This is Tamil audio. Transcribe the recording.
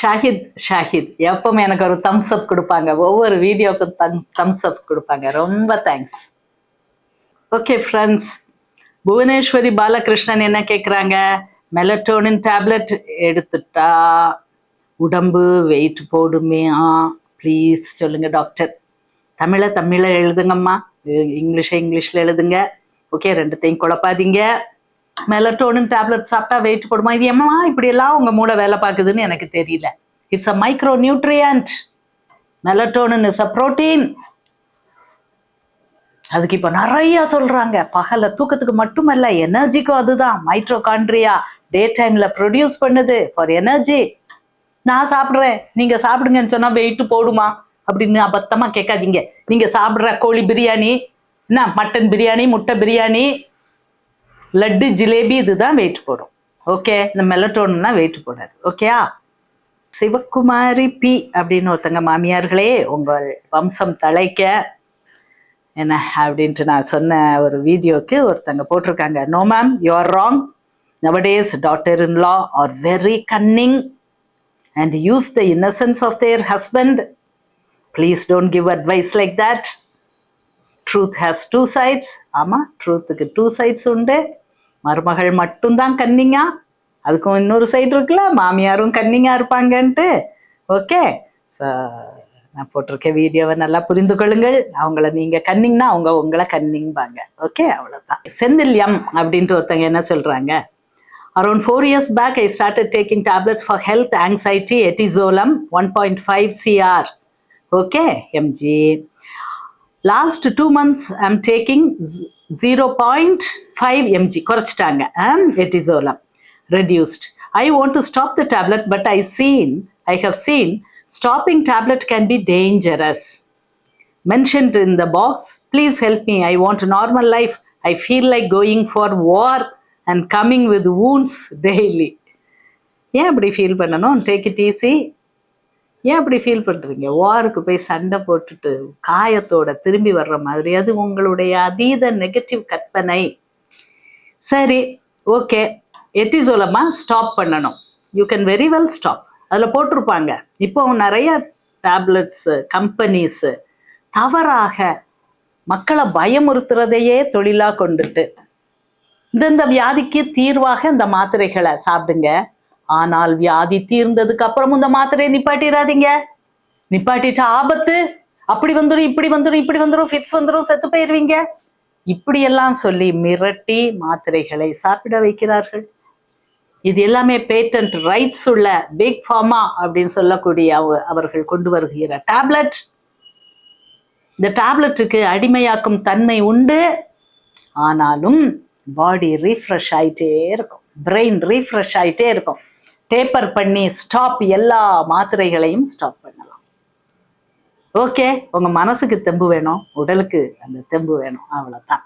ஷாஹித் ஷாஹித். எப்பவுமே எனக்கு ஒரு தம்ஸ் அப் கொடுப்பாங்க. ஒவ்வொரு வீடியோக்கும் தம் தம்ஸ் அப் கொடுப்பாங்க. ரொம்ப thanks okay friends Bhuvaneshwari Balakrishnan என்ன கேட்குறாங்க மெலட்டோனின் டேப்லெட் எடுத்துட்டா உடம்பு வெயிட் போடுமே ஆ ப்ளீஸ் சொல்லுங்க டாக்டர் தமிழை தமிழை எழுதுங்கம்மா. இங்கிலீஷை இங்கிலீஷில் எழுதுங்க. ஓகே ரெண்டுத்தையும் குழப்பாதீங்க. மெலட்டோனின் டேப்லெட் சாப்பிட்டா வெயிட் போடுமா இது ஏம்மா இப்படியெல்லாம் உங்கள் மூளை வேலை பார்க்குதுன்னு எனக்கு தெரியல. It's a micronutrient melatonin is a protein அதுக்கு இப்போ நிறைய சொல்றாங்க. பகல தூக்கத்துக்கு மட்டுமல்ல எனர்ஜிக்கும் அதுதான். மைட்ரோகான்ட்ரியா டே டைம்ல ப்ரொடியூஸ் பண்ணுது ஃபார் எனர்ஜி நான் சாப்பிட்றேன். நீங்க சாப்பிடுங்கன்னு சொன்னா வெயிட் போடுமா? அப்படின்னு அபத்தமா கேட்காதீங்க. நீங்க சாப்பிட்ற கோழி பிரியாணி என்ன மட்டன் பிரியாணி முட்டை பிரியாணி லட்டு ஜிலேபி இதுதான் வெயிட் போடும். ஓகே இந்த மெலட்டோன்னா வெயிட் போடாது. ஓகேயா சிவகுமாரி பி அப்படின்னு ஒருத்தங்க மாமியார்களே உங்கள் வம்சம் தழைக்க என்ன அப்படின்ட்டு நான் சொன்ன ஒரு வீடியோக்கு ஒருத்தங்க போட்டிருக்காங்க. No ma'am you're wrong nowadays daughter in law are very cunning and use the innocence of their husband please don't give advice like that truth has two sides ஆமாம் ட்ரூத்துக்கு டூ சைட்ஸ் உண்டு. மருமகள் மட்டும்தான் கன்னிங்கா? அதுக்கும் இன்னொரு சைடு இருக்குல்ல மாமியாரும் கன்னிங்கா இருப்பாங்கன்ட்டு. ஓகே ஸோ நான் போட்டிருக்க வீடியோவை நல்லா புரிந்து கொள்ளுங்கள். அவங்கள நீங்க கன்னிங்னா அவங்க உங்களை கன்னிங்பாங்க ஓகே அவ்வளோதான் செந்தில் எம் அப்படின்ட்டு ஒருத்தங்க என்ன சொல்றாங்க? Around four years back I started taking tablets for health anxiety etizolam one point five CR okay MG last two months I'm taking zero point five MG குறைச்சிட்டாங்க etizolam reduced I want to stop the tablet but I seen I have seen stopping tablet can be dangerous mentioned in the box please help me I want normal life I feel like going for war and coming with wounds daily ஏன் அப்படி ஃபீல் பண்ணணும் டேக் இட் ஈஸி ஏன் அப்படி ஃபீல் பண்ணுறீங்க வாருக்கு போய் சண்டை போட்டுட்டு காயத்தோட திரும்பி வர்ற மாதிரி அது உங்களுடைய அதீத நெகட்டிவ் கற்பனை. சரி ஓகே எட்டிசோலமா ஸ்டாப் பண்ணணும். You can very well stop அதில் போட்டிருப்பாங்க. இப்போ நிறைய டேப்லெட்ஸு கம்பெனிஸு தவறாக மக்களை பயமுறுத்துறதையே தொழிலாக கொண்டுட்டு இந்தந்த வியாதிக்கு தீர்வாக இந்த மாத்திரைகளை சாப்பிடுங்க. ஆனால் வியாதி தீர்ந்ததுக்கு அப்புறம் இந்த மாத்திரையை நிப்பாட்டிடாதீங்க நிப்பாட்டிட்டு ஆபத்து. அப்படி வந்துடும் இப்படி வந்துடும் இப்படி வந்துடும் ஃபிட்ஸ் வந்துடும் செத்து போயிடுவீங்க இப்படியெல்லாம் சொல்லி மிரட்டி மாத்திரைகளை சாப்பிட வைக்கிறார்கள். இது எல்லாமே பேட்டன்ட் ரைட்ஸ் உள்ள பிக் ஃபார்மா அப்படின்னு சொல்லக்கூடிய அவ- அவர்கள் கொண்டு வருகிற டேப்லெட் இந்த டேப்லெட்டுக்கு அடிமையாக்கும் தன்மை உண்டு. ஆனாலும் பாடி ரீஃப்ரெஷ் ஆயிட்டே இருக்கும். பிரெயின் ரீஃப்ரெஷ் ஆயிட்டே இருக்கும். டேப்பர் பண்ணி ஸ்டாப் எல்லா மாத்திரைகளையும் ஸ்டாப் பண்ணலாம். ஓகே உங்க மனசுக்கு தெம்பு வேணும் உடலுக்கு அந்த தெம்பு வேணும். அவ்வளோதான்